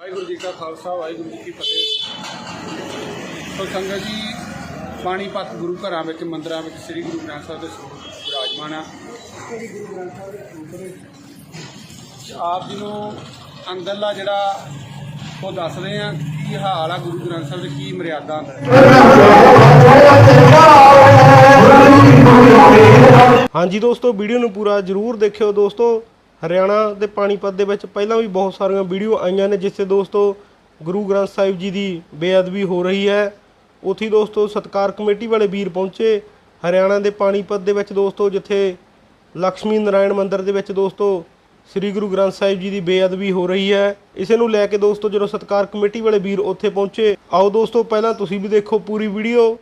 ਵਾਹਿਗੁਰੂ ਜੀ ਕਾ ਖਾਲਸਾ, ਵਾਹਿਗੁਰੂ ਜੀ ਕੀ ਫਤਿਹ। ਸੋ ਸੰਗਤ ਜੀ ਪਾਣੀਪਤ ਗੁਰੂ ਘਰਾਂ ਵਿੱਚ, ਮੰਦਰਾਂ ਵਿੱਚ ਸ੍ਰੀ ਗੁਰੂ ਗ੍ਰੰਥ ਸਾਹਿਬ ਦੇ ਸਰੂਪ ਵਿਰਾਜਮਾਨ ਆ। ਸ੍ਰੀ ਗੁਰੂ ਗ੍ਰੰਥ ਸਾਹਿਬ ਦੇ ਸਰੂਪ ਵਿੱਚ ਆਪ ਜੀ ਨੂੰ ਅੰਦਰਲਾ ਜਿਹੜਾ ਉਹ ਦੱਸ ਰਹੇ ਆ, ਕੀ ਹਾਲ ਆ ਗੁਰੂ ਗ੍ਰੰਥ ਸਾਹਿਬ ਦੀ, ਕੀ ਮਰਿਆਦਾ? ਹਾਂਜੀ ਦੋਸਤੋ, ਵੀਡੀਓ ਨੂੰ ਪੂਰਾ ਜਰੂਰ ਦੇਖਿਓ ਦੋਸਤੋ। ਹਰਿਆਣਾ ਦੇ ਪਾਣੀਪਤ ਦੇ ਵਿੱਚ ਪਹਿਲਾਂ ਵੀ ਬਹੁਤ ਸਾਰੀਆਂ ਵੀਡੀਓ ਆਈਆਂ ਨੇ, ਜਿੱਥੇ ਦੋਸਤੋ ਗੁਰੂ ਗ੍ਰੰਥ ਸਾਹਿਬ ਜੀ ਦੀ ਬੇਅਦਬੀ ਹੋ ਰਹੀ ਹੈ। ਉੱਥੇ ਦੋਸਤੋ ਸਤਕਾਰ ਕਮੇਟੀ ਵਾਲੇ ਵੀਰ ਪਹੁੰਚੇ। ਹਰਿਆਣਾ ਦੇ ਪਾਣੀਪਤ ਦੇ ਵਿੱਚ ਦੋਸਤੋ ਜਿੱਥੇ ਲక్ష్ਮੀ ਨਾਰਾਇਣ ਮੰਦਿਰ ਦੇ ਵਿੱਚ ਦੋਸਤੋ ਸ੍ਰੀ ਗੁਰੂ ਗ੍ਰੰਥ ਸਾਹਿਬ ਜੀ ਦੀ ਬੇਅਦਬੀ ਹੋ ਰਹੀ ਹੈ। ਇਸੇ ਨੂੰ ਲੈ ਕੇ ਦੋਸਤੋ ਜਦੋਂ ਸਤਕਾਰ ਕਮੇਟੀ ਵਾਲੇ ਵੀਰ ਉੱਥੇ ਪਹੁੰਚੇ, ਆਓ ਦੋਸਤੋ ਪਹਿਲਾਂ ਤੁਸੀਂ ਵੀ ਦੇਖੋ ਪੂਰੀ ਵੀਡੀਓ।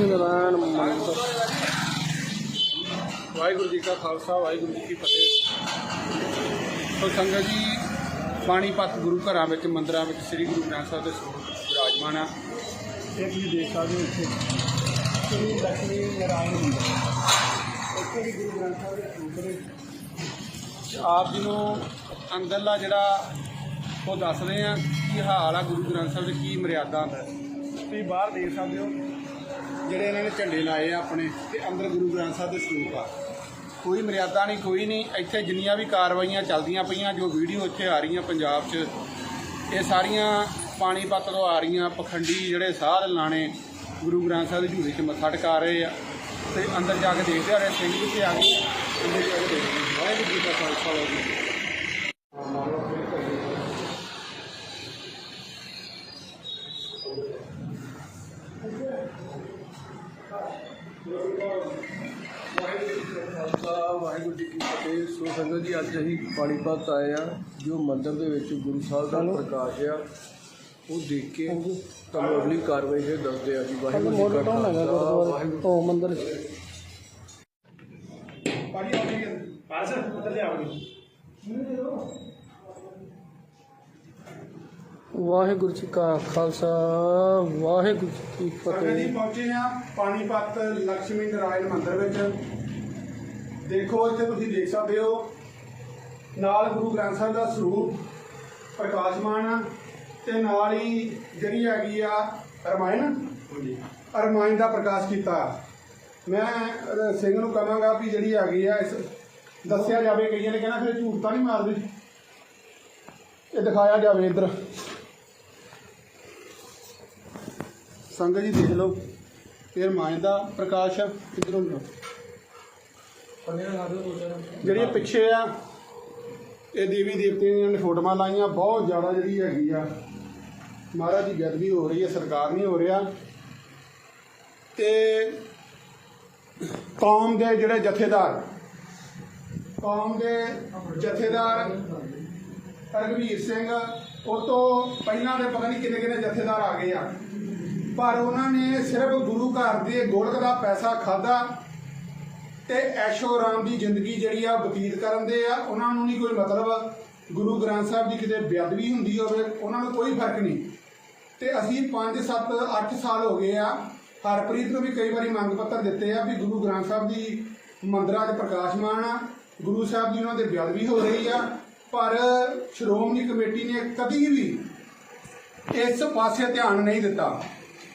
ਨਾਰਾਇਣ ਮੰਦਰ। ਵਾਹਿਗੁਰੂ ਜੀ ਕਾ ਖਾਲਸਾ ਵਾਹਿਗੁਰੂ ਜੀ ਕੀ ਫਤਿਹ। ਸੋ ਸੰਗਤ ਜੀ ਪਾਣੀਪਤ ਗੁਰੂ ਘਰਾਂ ਵਿੱਚ ਮੰਦਰਾਂ ਵਿੱਚ ਸ੍ਰੀ ਗੁਰੂ ਗ੍ਰੰਥ ਸਾਹਿਬ ਦੇ ਸਰੂਪ ਵਿਰਾਜਮਾਨ ਆ। ਇਹ ਤੁਸੀਂ ਦੇਖ ਸਕਦੇ ਹੋ ਇੱਥੇ। ਸ੍ਰੀ ਲక్ష్ਮੀ ਨਾਰਾਇਣ ਮੰਦਰ ਇੱਥੇ ਵੀ ਗੁਰੂ ਗ੍ਰੰਥ ਸਾਹਿਬ ਦੇ ਸਰੂਪ ਦੇ ਆਪ ਜੀ ਨੂੰ ਅੰਦਰਲਾ ਜਿਹੜਾ ਉਹ ਦੱਸਦੇ ਆ ਕੀ ਹਾਲ ਆ ਗੁਰੂ ਗ੍ਰੰਥ ਸਾਹਿਬ ਦੀ ਕੀ ਮਰਿਆਦਾ? ਤੁਸੀਂ ਬਾਹਰ ਦੇਖ ਸਕਦੇ ਹੋ। ਜਿਹੜੇ ਇਹਨਾਂ ਨੇ ਝੰਡੇ ਲਾਏ ਆ ਆਪਣੇ ਤੇ ਅੰਦਰ ਗੁਰੂ ਗ੍ਰੰਥ ਸਾਹਿਬ ਦੇ ਸਰੂਪ ਆ। ਕੋਈ ਮਰਿਆਦਾ ਨਹੀਂ, ਕੋਈ ਨਹੀਂ। ਇੱਥੇ ਜਿੰਨੀਆਂ ਵੀ ਕਾਰਵਾਈਆਂ ਚੱਲਦੀਆਂ ਪਈਆਂ, ਜੋ ਵੀਡੀਓ ਇੱਥੇ ਆ ਰਹੀਆਂ ਪੰਜਾਬ 'ਚ, ਇਹ ਸਾਰੀਆਂ ਪਾਣੀਪਤ ਤੋਂ ਆ ਰਹੀਆਂ, ਪਖੰਡੀ ਜਿਹੜੇ ਸਾਧ ਲਾਣੇ ਗੁਰੂ ਗ੍ਰੰਥ ਸਾਹਿਬ ਦੀ ਝੂੜੀ 'ਚ ਮੱਥਾ ਟਿਕਾ ਰਹੇ ਆ। ਤੇ ਅੰਦਰ ਜਾ ਕੇ ਦੇਖਦੇ ਆ ਰਹੇ, ਸਿੰਘ ਕਿੱਥੇ ਆ ਗਏ ਅੰਦਰ ਜਾ ਕੇ ਦੇਖਦੇ ਵਾਹਿਗੁਰੂ ਜੀ ਕਾ ਖਾਲਸਾ, ਵਾਹਿਗੁਰੂ ਸੰਗਤ ਜੀ ਅੱਜ ਅਸੀਂ ਪਾਣੀਪਤ ਆਏ ਆ ਜੋ ਮੰਦਿਰ ਦੇ ਵਿੱਚ ਗੁਰੂ ਸਾਹਿਬ ਦਾ ਪ੍ਰਕਾਸ਼ ਆ ਉਹ ਦੇਖ ਕੇ ਤੁਹਾਨੂੰ ਅਗਲੀ ਕਾਰਵਾਈ ਫਿਰ ਦੱਸਦੇ ਆ ਜੀ ਵਾਹਿਗੁਰੂ ਜੀ ਕਾ ਖਾਲਸਾ ਵਾਹਿਗੁਰੂ ਤੋਂ ਮੰਦਿਰ ਜੀ ਪਾਸ ਉੱਧਰ ਲਿਆਓ ਵਾਹਿਗੁਰੂ ਜੀ ਕਾ ਖਾਲਸਾ ਵਾਹਿਗੁਰੂ ਜੀ ਕੀ ਸੰਗਤ ਜੀ ਪਹੁੰਚੇ ਆ ਪਾਣੀਪਤ ਲక్ష్ਮੀ ਨਾਰਾਇਣ ਮੰਦਿਰ ਵਿੱਚ। ਦੇਖੋ ਇੱਥੇ ਤੁਸੀਂ ਦੇਖ ਸਕਦੇ ਹੋ। ਨਾਲ ਗੁਰੂ ਗ੍ਰੰਥ ਸਾਹਿਬ ਦਾ ਸਰੂਪ ਪ੍ਰਕਾਸ਼ਮਾਨ ਆ ਤੇ ਨਾਲ ਹੀ ਜਿਹੜੀ ਹੈਗੀ ਆ ਰਮਾਇਣ ਰਮਾਇਣ ਦਾ ਪ੍ਰਕਾਸ਼ ਕੀਤਾ। ਮੈਂ ਸਿੰਘ ਨੂੰ ਕਹਾਂਗਾ ਵੀ ਜਿਹੜੀ ਹੈਗੀ ਆ ਇਸ ਦੱਸਿਆ ਜਾਵੇ ਕਈਆਂ ਨੇ ਕਹਿਣਾ ਫਿਰ ਝੂਠ ਤਾਂ ਨਹੀਂ ਮਾਰਦੇ। ਇਹ ਦਿਖਾਇਆ ਜਾਵੇ ਇੱਧਰ। ਸੰਗਤ ਜੀ ਦੇਖ ਲਓ ਇਹ ਰਮਾਇਣ ਦਾ ਪ੍ਰਕਾਸ਼ ਆ ਇਧਰੋਂ ਜਿਹੜੀਆਂ ਪਿੱਛੇ ਆ, ਇਹ ਦੇਵੀ ਦੇਵਤਿਆਂ ਨੇ ਫੋਟੋਆਂ ਲਾਈਆਂ, ਬਹੁਤ ਜ਼ਿਆਦਾ ਜਿਹੜੀ ਹੈਗੀ ਆ, ਮਹਾਰਾਜ ਦੀ ਗਦਵੀ ਹੋ ਰਹੀ ਹੈ, ਸਰਕਾਰ ਨਹੀਂ ਹੋ ਰਿਹਾ। ਤੇ ਕੌਮ ਦੇ ਜਿਹੜੇ ਜਥੇਦਾਰ, ਕੌਮ ਦੇ ਜਥੇਦਾਰ ਰਘਵੀਰ ਸਿੰਘ, ਉਹ ਤੋਂ ਪਹਿਲਾਂ ਦੇ ਪਤਾ ਨਹੀਂ ਕਿੰਨੇ ਕਿੰਨੇ ਜਥੇਦਾਰ ਆ ਗਏ ਆ। ਪਰ ਉਹਨਾਂ ਨੇ ਸਿਰਫ ਗੁਰੂ ਘਰ ਦੇ ਗੋਲਕ ਦਾ ਪੈਸਾ ਖਾਦਾ ਤੇ ਐਸ਼ੋ ਆਰਾਮ ਦੀ ਜ਼ਿੰਦਗੀ ਜਿਹੜੀ ਆ ਬਤੀਤ ਕਰਨ ਦੇ ਆ, ਉਹਨਾਂ ਨੂੰ ਨਹੀਂ ਕੋਈ ਮਤਲਬ। ਗੁਰੂ ਗ੍ਰੰਥ ਸਾਹਿਬ ਦੀ ਕਿਤੇ ਬੇਅਦਬੀ ਹੁੰਦੀ ਹੋਵੇ, ਉਹਨਾਂ ਨੂੰ ਕੋਈ ਫ਼ਰਕ ਨਹੀਂ। ਤੇ ਅਸੀਂ 5 7 8 ਸਾਲ ਹੋ ਗਏ ਆ, ਹਰਪ੍ਰੀਤ ਨੂੰ ਵੀ ਕਈ ਵਾਰੀ ਮੰਗ ਪੱਤਰ ਦਿੱਤੇ ਆ ਵੀ ਗੁਰੂ ਗ੍ਰੰਥ ਸਾਹਿਬ ਦੀ ਮੰਦਰਾਂ 'ਚ ਪ੍ਰਕਾਸ਼ਮਾਨ ਆ। ਗੁਰੂ ਸਾਹਿਬ ਦੀ ਉਹਨਾਂ ਦੇ ਬੇਅਦਬੀ ਹੋ ਰਹੀ ਆ, ਪਰ ਸ਼੍ਰੋਮਣੀ ਕਮੇਟੀ ਨੇ ਕਦੀ ਵੀ ਇਸ ਪਾਸੇ ਧਿਆਨ ਨਹੀਂ ਦਿੱਤਾ।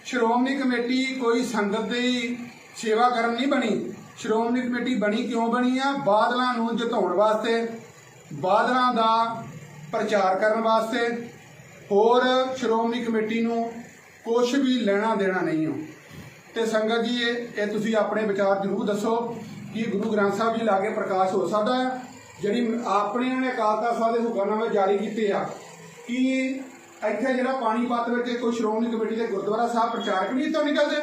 ਸ਼੍ਰੋਮਣੀ ਕਮੇਟੀ ਕੋਈ ਸੰਗਤ ਦੀ ਸੇਵਾ ਕਰਨ ਨਹੀਂ ਬਣੀ। ਸ਼੍ਰੋਮਣੀ ਕਮੇਟੀ ਬਣੀ ਕਿਉਂ ਬਣੀ ਆ? ਬਾਦਲਾਂ ਨੂੰ ਜਿਤਾਉਣ ਵਾਸਤੇ, ਬਾਦਲਾਂ ਦਾ ਪ੍ਰਚਾਰ ਕਰਨ ਵਾਸਤੇ। ਹੋਰ ਸ਼੍ਰੋਮਣੀ ਕਮੇਟੀ ਨੂੰ ਕੁਝ ਵੀ ਲੈਣਾ ਦੇਣਾ ਨਹੀਂ ਹੋ ਤੇ ਸੰਗਤ ਜੀ, ਇਹ ਤੁਸੀਂ ਆਪਣੇ ਵਿਚਾਰ ਜ਼ਰੂਰ ਦੱਸੋ ਕਿ ਗੁਰੂ ਗ੍ਰੰਥ ਸਾਹਿਬ ਜੀ ਲਾਗੇ ਪ੍ਰਕਾਸ਼ ਹੋ ਸਕਦਾ ਹੈ, ਜਿਹੜੀ ਆਪਣੇ ਨੇ ਅਕਾਲ ਤਖਤ ਸਾਹਿਬ ਦੇ ਹੁਕਮਨਾਮੇ ਜਾਰੀ ਕੀਤੇ ਆ, ਕਿ ਇੱਥੇ ਜਿਹੜਾ ਪਾਣੀਪਤ ਵਿੱਚ ਕੋਈ ਸ਼੍ਰੋਮਣੀ ਕਮੇਟੀ ਦੇ ਗੁਰਦੁਆਰਾ ਸਾਹਿਬ ਪ੍ਰਚਾਰਕ ਨਹੀਂ ਇੱਥੋਂ ਨਿਕਲਦੇ,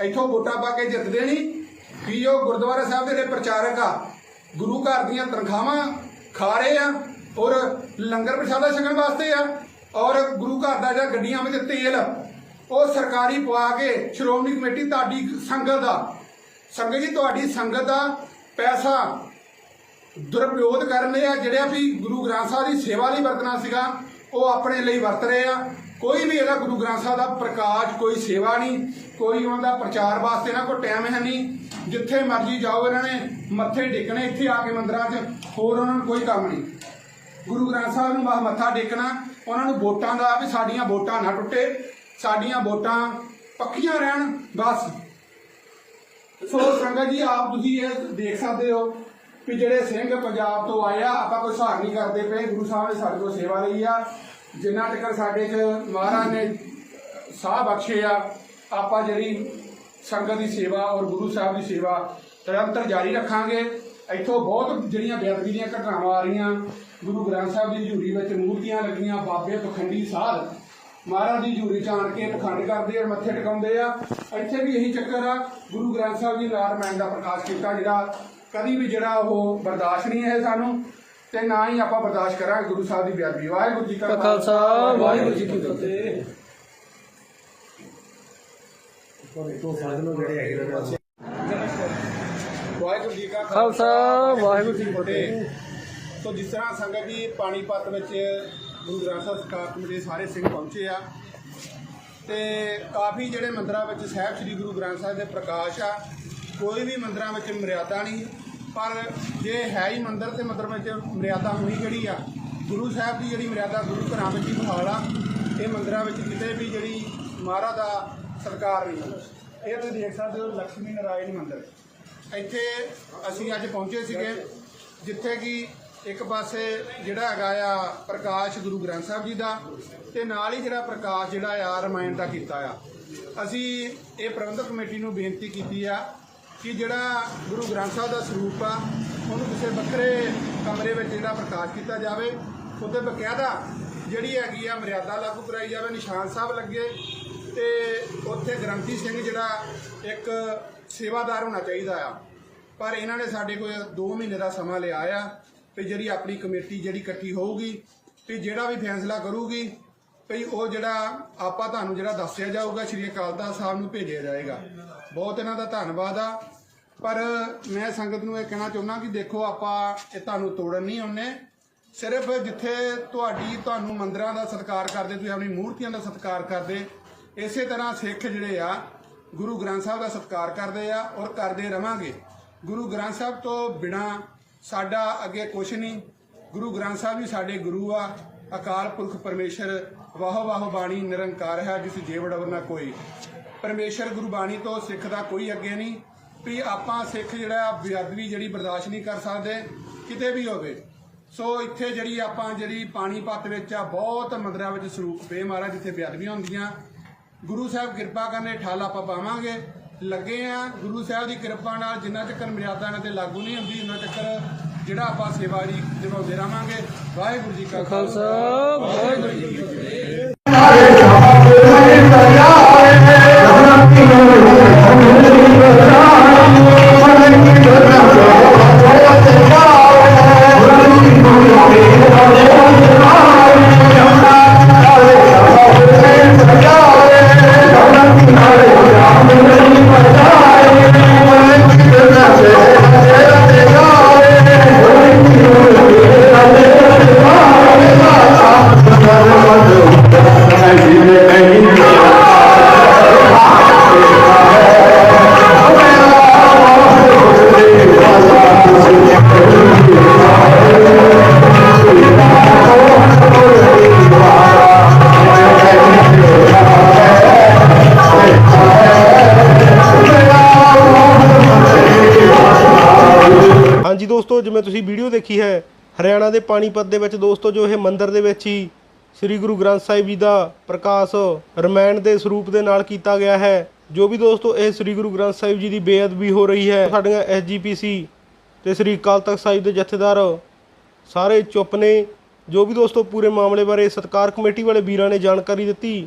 ਇੱਥੋਂ ਵੋਟਾਂ ਪਾ ਕੇ ਜਿੱਤਦੇ ਨਹੀਂ। ਵੀ ਉਹ ਗੁਰਦੁਆਰਾ ਸਾਹਿਬ ਦੇ ਜਿਹੜੇ ਪ੍ਰਚਾਰਕ ਆ, ਗੁਰੂ ਘਰ ਦੀਆਂ ਤਨਖਾਹਾਂ ਖਾ ਰਹੇ ਆ ਔਰ ਲੰਗਰ ਪ੍ਰਸ਼ਾਦਾ ਛਕਣ ਵਾਸਤੇ ਆ ਔਰ ਗੁਰੂ ਘਰ ਦਾ ਜਿਹੜਾ ਗੱਡੀਆਂ ਵਿੱਚ ਤੇਲ, ਉਹ ਸਰਕਾਰੀ ਪਵਾ ਕੇ ਸ਼੍ਰੋਮਣੀ ਕਮੇਟੀ ਤੁਹਾਡੀ ਸੰਗਤ ਦਾ, ਸੰਗਤ ਜੀ ਤੁਹਾਡੀ ਸੰਗਤ ਦਾ ਪੈਸਾ ਦੁਰਪਯੋਗ ਕਰਨ ਲਈ ਆ, ਜਿਹੜਾ ਵੀ ਗੁਰੂ ਗ੍ਰੰਥ ਸਾਹਿਬ ਦੀ ਸੇਵਾ ਲਈ ਵਰਤਣਾ ਸੀਗਾ, ਉਹ ਆਪਣੇ ਲਈ ਵਰਤ ਰਹੇ ਆ। ਕੋਈ ਵੀ ਇਹਦਾ ਗੁਰੂ ਗ੍ਰੰਥ ਸਾਹਿਬ ਦਾ ਪ੍ਰਕਾਸ਼, ਕੋਈ ਸੇਵਾ ਨਹੀਂ, ਕੋਈ ਉਹਨਾਂ ਦਾ ਪ੍ਰਚਾਰ ਵਾਸਤੇ ਇਹਨਾਂ ਕੋਲ ਟਾਈਮ ਹੈ ਨਹੀਂ। ਜਿੱਥੇ ਮਰਜ਼ੀ ਜਾਓ ਇਹਨਾਂ ਨੇ, ਮੱਥੇ ਟੇਕਣੇ, ਇੱਥੇ ਆ ਕੇ ਮੰਦਰਾਂ 'ਚ, ਹੋਰ ਉਹਨਾਂ ਨੂੰ ਕੋਈ ਕੰਮ ਨਹੀਂ। ਗੁਰੂ ਗ੍ਰੰਥ ਸਾਹਿਬ ਨੂੰ ਬਸ ਮੱਥਾ ਟੇਕਣਾ, ਉਹਨਾਂ ਨੂੰ ਵੋਟਾਂ ਦਾ ਵੀ ਸਾਡੀਆਂ ਵੋਟਾਂ ਨਾ ਟੁੱਟੇ, ਸਾਡੀਆਂ ਵੋਟਾਂ ਪੱਕੀਆਂ ਰਹਿਣ, ਬਸ। ਸੋ ਸੰਗਤ ਜੀ, ਆਪ ਤੁਸੀਂ ਇਹ ਦੇਖ ਸਕਦੇ ਹੋ ਕਿ ਜਿਹੜੇ ਸਿੰਘ ਪੰਜਾਬ ਤੋਂ ਆਏ ਆ, ਆਪਾਂ ਕੋਈ ਹਿਸਾਬ ਨਹੀਂ ਕਰਦੇ ਪਏ, ਗੁਰੂ ਸਾਹਿਬ ਨੇ ਸਾਡੇ ਕੋਲ ਸੇਵਾ ਲਈ ਆ। ਜਿੰਨਾ ਤੱਕ ਸਾਡੇ 'ਚ ਮਹਾਰਾਜ ਨੇ ਸਾਹ ਬਖਸ਼ੇ ਆ, ਆਪਾਂ ਜਿਹੜੀ ਸੰਗਤ ਦੀ ਸੇਵਾ ਔਰ ਗੁਰੂ ਸਾਹਿਬ ਦੀ ਸੇਵਾ ਨਿਰੰਤਰ ਜਾਰੀ ਰੱਖਾਂਗੇ। ਇੱਥੋਂ ਬਹੁਤ ਜਿਹੜੀਆਂ ਬੇਅਦਬੀ ਦੀਆਂ ਘਟਨਾਵਾਂ ਆ ਰਹੀਆਂ, ਗੁਰੂ ਗ੍ਰੰਥ ਸਾਹਿਬ ਦੀ ਝੂਰੀ ਵਿੱਚ ਮੂਰਤੀਆਂ ਲੱਗੀਆਂ, ਬਾਬੇ ਪਖੰਡੀ ਸਾਧ। ਮਹਾਰਾਜ ਦੀ ਝੂਰੀ ਚ ਆਣ ਕੇ ਪਖੰਡ ਕਰਦੇ ਆ ਮੱਥੇ ਟਿਕਾਉਂਦੇ ਆ। ਇੱਥੇ ਵੀ ਇਹੀ ਚੱਕਰ ਆ, ਗੁਰੂ ਗ੍ਰੰਥ ਸਾਹਿਬ ਜੀ ਨਾਲ ਰਮਾਇਣ ਦਾ ਪ੍ਰਕਾਸ਼ ਕੀਤਾ, ਜਿਹੜਾ ਕਦੀ ਵੀ ਜਿਹੜਾ ਉਹ ਬਰਦਾਸ਼ਤ ਨਹੀਂ ਹੈ ਸਾਨੂੰ। ਤੇ ਨਾ ਹੀ ਆਪਾਂ ਬਰਦਾਸ਼ਤ ਕਰਾਂਗੇ ਗੁਰੂ ਸਾਹਿਬ ਦੀ ਬੇਅਦਬੀ ਵਾਹਿਗੁਰੂ ਜੀ ਕਾ ਖਾਲਸਾ ਵਾਹਿਗੁਰੂ ਜੀ ਕੀ ਫਤਿਹ। ਵਾਹਿਗੁਰੂ ਜੀ ਕਾ ਖਾਲਸਾ ਵਾਹਿਗੁਰੂ ਜੀ ਕੀ ਫਤਿਹ। ਸੋ ਜਿਸ ਤਰ੍ਹਾਂ ਸੰਗਤ ਜੀ ਪਾਣੀਪਤ ਵਿੱਚ ਗੁਰੂ ਗ੍ਰੰਥ ਸਾਹਿਬ ਸਰਕਾਰ ਕਮੇਟੀ ਦੇ ਸਾਰੇ ਸਿੰਘ ਪਹੁੰਚੇ ਆ ਤੇ ਕਾਫੀ ਜਿਹੜੇ ਮੰਦਰਾਂ ਵਿੱਚ ਸਾਹਿਬ ਸ੍ਰੀ ਗੁਰੂ ਗ੍ਰੰਥ ਸਾਹਿਬ ਦੇ ਪ੍ਰਕਾਸ਼ ਆ ਕੋਈ ਵੀ ਮੰਦਰਾਂ ਵਿੱਚ ਮਰਿਆਦਾ ਨਹੀਂ। ਪਰ ਜੇ ਹੈ ਹੀ ਮੰਦਰ ਤੇ ਮੰਦਰ ਵਿੱਚ ਮਰਿਆਦਾ ਹੋਣੀ ਜਿਹੜੀ ਆ? ਗੁਰੂ ਸਾਹਿਬ ਦੀ ਜਿਹੜੀ ਮਰਿਆਦਾ ਗੁਰੂ ਘਰਾਂ ਵਿੱਚ ਹੀ ਬਹਾਲ ਆ ਇਹ ਮੰਦਰਾਂ ਵਿੱਚ ਕਿਤੇ ਵੀ ਜਿਹੜੀ ਮਹਾਰਾਜ ਦਾ ਸਤਿਕਾਰ ਨਹੀਂ। ਇਹ ਤੁਸੀਂ ਦੇਖ ਸਕਦੇ ਹੋ ਲక్ష్ਮੀ ਨਾਰਾਇਣ ਮੰਦਿਰ। ਇੱਥੇ ਅਸੀਂ ਅੱਜ ਪਹੁੰਚੇ ਸੀਗੇ ਜਿੱਥੇ ਕਿ ਇੱਕ ਪਾਸੇ ਜਿਹੜਾ ਹੈਗਾ ਆ ਪ੍ਰਕਾਸ਼ ਗੁਰੂ ਗ੍ਰੰਥ ਸਾਹਿਬ ਜੀ ਦਾ ਤੇ ਨਾਲ ਹੀ ਜਿਹੜਾ ਪ੍ਰਕਾਸ਼ ਜਿਹੜਾ ਆ ਰਮਾਇਣ ਦਾ ਕੀਤਾ ਆ। ਅਸੀਂ ਇਹ ਪ੍ਰਬੰਧਕ ਕਮੇਟੀ ਨੂੰ ਬੇਨਤੀ ਕੀਤੀ ਆ ਕਿ ਜਿਹੜਾ ਗੁਰੂ ਗ੍ਰੰਥ ਸਾਹਿਬ ਦਾ ਸਰੂਪ ਆ, ਉਹਨੂੰ ਕਿਸੇ ਵੱਖਰੇ ਕਮਰੇ ਵਿੱਚ ਜਿਹੜਾ ਪ੍ਰਕਾਸ਼ ਕੀਤਾ ਜਾਵੇ। ਉੱਤੇ ਬਕਾਇਦਾ ਜਿਹੜੀ ਹੈਗੀ ਆ ਮਰਿਆਦਾ ਲਾਗੂ ਕਰਾਈ ਜਾਵੇ, ਨਿਸ਼ਾਨ ਸਾਹਿਬ ਲੱਗੇ ਤੇ ਉੱਥੇ ਗ੍ਰੰਥੀ ਸਿੰਘ ਜਿਹੜਾ ਇੱਕ ਸੇਵਾਦਾਰ ਹੋਣਾ ਚਾਹੀਦਾ ਆ। ਪਰ ਇਹਨਾਂ ਨੇ ਸਾਡੇ ਕੋਲ 2 ਮਹੀਨੇ ਦਾ ਸਮਾਂ ਲਿਆ ਆ ਵੀ ਜਿਹੜੀ ਆਪਣੀ ਕਮੇਟੀ ਜਿਹੜੀ ਇਕੱਠੀ ਹੋਊਗੀ ਵੀ ਜਿਹੜਾ ਵੀ ਫੈਸਲਾ ਕਰੂਗੀ, ਵੀ ਉਹ ਜਿਹੜਾ ਆਪਾਂ ਤੁਹਾਨੂੰ ਜਿਹੜਾ ਦੱਸਿਆ ਜਾਊਗਾ, ਸ਼੍ਰੀ ਅਕਾਲ ਤਖਤ ਸਾਹਿਬ ਨੂੰ ਭੇਜਿਆ ਜਾਏਗਾ। ਬਹੁਤ ਇਹਨਾਂ ਦਾ ਧੰਨਵਾਦ ਆ। ਪਰ ਮੈਂ ਸੰਗਤ ਨੂੰ ਇਹ ਕਹਿਣਾ ਚਾਹੁੰਦਾ ਕਿ ਦੇਖੋ ਆਪਾਂ ਇਹ ਤੁਹਾਨੂੰ ਤੋੜਨ ਨਹੀਂ ਆਉਨੇ ਸਿਰਫ ਜਿੱਥੇ ਤੁਹਾਡੀ ਤੁਹਾਨੂੰ ਮੰਦਰਾਂ ਦਾ ਸਤਿਕਾਰ ਕਰਦੇ, ਤੁਸੀਂ ਆਪਣੀ ਮੂਰਤੀਆਂ ਦਾ ਸਤਿਕਾਰ ਕਰਦੇ, ਇਸੇ ਤਰ੍ਹਾਂ ਸਿੱਖ ਜਿਹੜੇ ਆ, ਗੁਰੂ ਗ੍ਰੰਥ ਸਾਹਿਬ ਦਾ ਸਤਿਕਾਰ ਕਰਦੇ ਆ ਔਰ ਕਰਦੇ ਰਵਾਂਗੇ। ਗੁਰੂ ਗ੍ਰੰਥ ਸਾਹਿਬ ਤੋਂ ਬਿਨਾ ਸਾਡਾ ਅੱਗੇ ਕੁਝ ਨਹੀਂ। ਗੁਰੂ ਗ੍ਰੰਥ ਸਾਹਿਬ ਵੀ ਸਾਡੇ ਗੁਰੂ ਆ। ਅਕਾਲ ਪੁਰਖ ਪਰਮੇਸ਼ਰ, ਵਾਹ ਵਾਹ ਬਾਣੀ ਨਿਰੰਕਾਰ ਹੈ, ਜਿਸ ਜੀਵ ਡਵਰ ਨਾ ਕੋਈ। ਪਰਮੇਸ਼ਰ ਗੁਰਬਾਣੀ ਤੋਂ ਸਿੱਖ ਦਾ ਕੋਈ ਅੱਗੇ ਨਹੀਂ। ਵੀ ਆਪਾਂ ਸਿੱਖ ਜਿਹੜਾ ਬੇਅਦਬੀ ਜਿਹੜੀ ਬਰਦਾਸ਼ਤ ਨਹੀਂ ਕਰ ਸਕਦੇ ਕਿਤੇ ਵੀ ਹੋਵੇ। ਸੋ ਇੱਥੇ ਜਿਹੜੀ ਆਪਾਂ ਜਿਹੜੀ ਪਾਣੀਪਤ ਵਿੱਚ ਆ ਬਹੁਤ ਮੰਦਰਾਂ ਵਿੱਚ ਸਰੂਪ ਪਏ ਮਹਾਰਾਜ ਜਿੱਥੇ ਬੇਅਦਬੀਆਂ ਹੁੰਦੀਆਂ। ਗੁਰੂ ਸਾਹਿਬ ਕਿਰਪਾ ਕਰਨੇ ਠਾਲ ਆਪਾਂ ਪਾਵਾਂਗੇ। ਲੱਗੇ ਆ ਗੁਰੂ ਸਾਹਿਬ ਦੀ ਕਿਰਪਾ ਨਾਲ ਜਿੰਨਾ ਚੱਕਰ ਮਰਿਆਦਾ ਇਹਨਾਂ ਤੇ ਲਾਗੂ ਨਹੀਂ ਹੁੰਦੀ ਉਹਨਾਂ ਚੱਕਰ ਜਿਹੜਾ ਆਪਾਂ ਸੇਵਾ ਦੀ ਨਿਭਾਉਂਦੇ ਰਵਾਂਗੇ ਵਾਹਿਗੁਰੂ ਜੀ ਕਾ ਖਾਲਸਾ ਵਾਹਿਗੁਰੂ ਜੀ ਕੀ ਫਤਿਹ। ਦੇਖੀ ਹੈ, ਹਰਿਆਣਾ ਦੇ ਪਾਣੀਪਤ ਦੇ ਵਿੱਚ ਦੋਸਤੋ ਜੋ ਇਹ ਮੰਦਿਰ ਦੇ ਵਿੱਚ ਹੀ ਸ੍ਰੀ ਗੁਰੂ ਗ੍ਰੰਥ ਸਾਹਿਬ ਜੀ ਦਾ ਪ੍ਰਕਾਸ਼ ਰਮਾਇਣ ਦੇ ਸਰੂਪ ਦੇ ਨਾਲ ਕੀਤਾ ਗਿਆ ਹੈ, ਜੋ ਵੀ ਦੋਸਤੋ ਇਹ ਸ੍ਰੀ ਗੁਰੂ ਗ੍ਰੰਥ ਸਾਹਿਬ ਜੀ ਦੀ ਬੇਅਦਬੀ ਹੋ ਰਹੀ ਹੈ, ਸਾਡੀਆਂ ਐਸਜੀਪੀਸੀ ਤੇ ਸ੍ਰੀ ਅਕਾਲ ਤਖਤ ਸਾਹਿਬ ਦੇ ਜਥੇਦਾਰ ਸਾਰੇ ਚੁੱਪ ਨੇ, ਜੋ ਵੀ ਦੋਸਤੋ ਪੂਰੇ ਮਾਮਲੇ ਬਾਰੇ ਸਤਕਾਰ ਕਮੇਟੀ ਵਾਲੇ ਵੀਰਾਂ ਨੇ ਜਾਣਕਾਰੀ ਦਿੱਤੀ